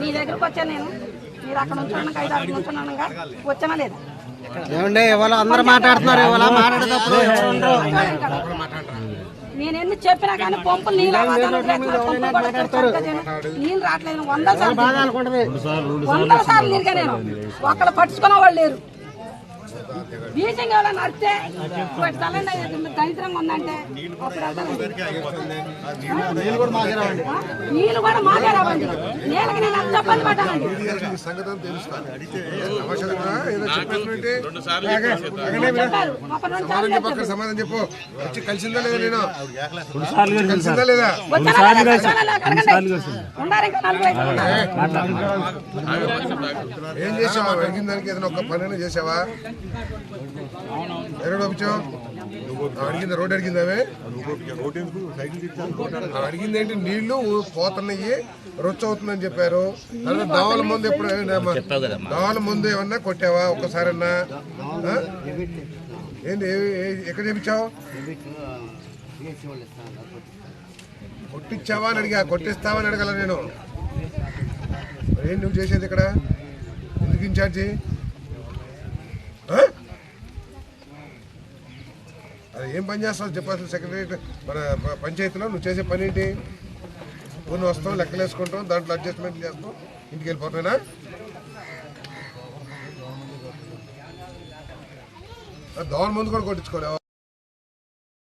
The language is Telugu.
మా దగ్గరకు వచ్చాను నేను. మీరు అక్కడ ఉంచున్నాను ఐదు అక్కడ వచ్చానా లేదా? ఏమండి ఇవాళ అందరూ మాట్లాడుతున్నారు ఇవాళ మాట్లాడేటప్పుడు చెప్పినా కానీ పంపులు నీళ్ళు రావట్లేదు వంద సార్లు వందల సార్లు నేను. ఒక్కడ పట్టించుకునే వాళ్ళు లేరు. బీజం ఎవరైనా నడితే ఒకటి తలండి దరిద్రంగా ఉందంటే అప్పుడు వెళ్తాను. ఆ? నీళ్ళు కూడా మాకే రావండి నీళ్ళకి సంగతి తెలుస్తాను చెప్పు అక్కడ సమాధానం చెప్పు వచ్చి కలిసిందా లేదా నేను కలిసిందా లేదా ఏం చేసావా అడిగిన దానికి ఏదైనా ఒక పని చేసావా ఎక్కడ పంపించావు అడిగింది రోడ్డు అడిగిందామే అడిగింది ఏంటి? నీళ్ళు పోతున్నాయి రొచ్చు అవుతుందని చెప్పారు. దోవల ముందు ఎప్పుడు దోవల ముందు ఏమన్నా కొట్టావా ఒక్కసారన్నా? ఏంటి ఏ- ఏ- ఎక్కడ చేపించావు? కొట్టించావా అని అడిగా కొట్టిస్తావా అని అడగల నేను. ఏంటి నువ్వు చేసేది ఇక్కడ? ఎందుకు ఇన్ఛార్జి? ఆ? అది ఏం పని చేస్తావు చెప్పు అసలు సెక్రటరీ మన పంచాయతీలో నువ్వు చేసే పని ఏంటి? కొన్ని వస్తాం లెక్కలు వేసుకుంటాం దాంట్లో అడ్జస్ట్మెంట్ చేస్తాం ఇంటికి వెళ్ళిపోతానా దోవల ముందు కూడా కొట్టించుకోలేవు?